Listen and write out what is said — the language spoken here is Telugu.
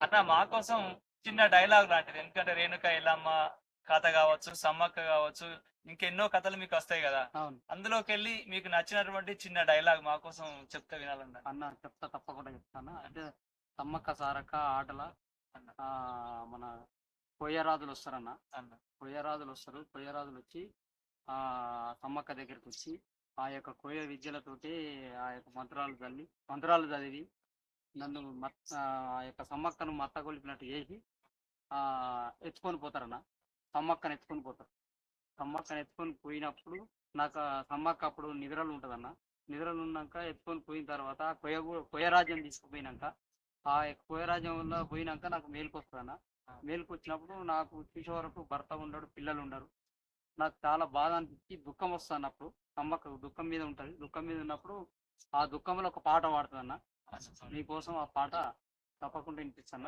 అన్న మా కోసం చిన్న డైలాగ్ లాంటిది. ఎందుకంటే రేణుక ఎల్లమ్మ కథ కావచ్చు సమ్మక్క కావచ్చు ఇంకెన్నో కథలు మీకు వస్తాయి కదా. అందులోకి వెళ్ళి మీకు నచ్చినటువంటి చిన్న డైలాగ్ మా కోసం చెప్తే వినాలన్న. అన్న చెప్తా తప్పకుండా చెప్తాను? అంటే సమ్మక్క సారక్క ఆటల ఆ, మన కొయ్యరాజులు వస్తారన్న. అన్న. కొయ్యరాజులు వస్తారు. కొయ్యరాజులు వచ్చి ఆ సమ్మక్క దగ్గరికి వచ్చి ఆ యొక్క కొయ్య విద్యలతోటి ఆ యొక్క మంత్రాలు చల్లి మంత్రాలు చదివి నన్ను మత్ ఆ యొక్క సమ్మక్కను మత్త కొలిపినట్టు చేసి ఎత్తుకొని పోతారన్న. సమ్మక్కను ఎత్తుకొని పోతారు. సమ్మక్కను ఎత్తుకొని పోయినప్పుడు నాకు ఆ సమ్మక్క అప్పుడు నిద్రలు ఉంటుందన్న. నిద్రలు ఉన్నాక ఎత్తుకొని పోయిన తర్వాత కొయ్య కొయ్యరాజ్యం తీసుకుపోయినాక ఆ యొక్క పోయినాక నాకు మేలుకు వస్తుందన్న మేలుకు వచ్చినప్పుడు నాకు చూసే వరకు భర్త ఉండడు పిల్లలు ఉండరు. నాకు చాలా బాధ అనిపించి దుఃఖం వస్తుంది అన్నప్పుడు సమ్మక్క దుఃఖం మీద ఉంటుంది. దుఃఖం మీద ఉన్నప్పుడు ఆ దుఃఖంలో ఒక పాట పాడుతుందన్న. మీకోసం ఆ పాట తప్పకుండా వినిపిస్తాను.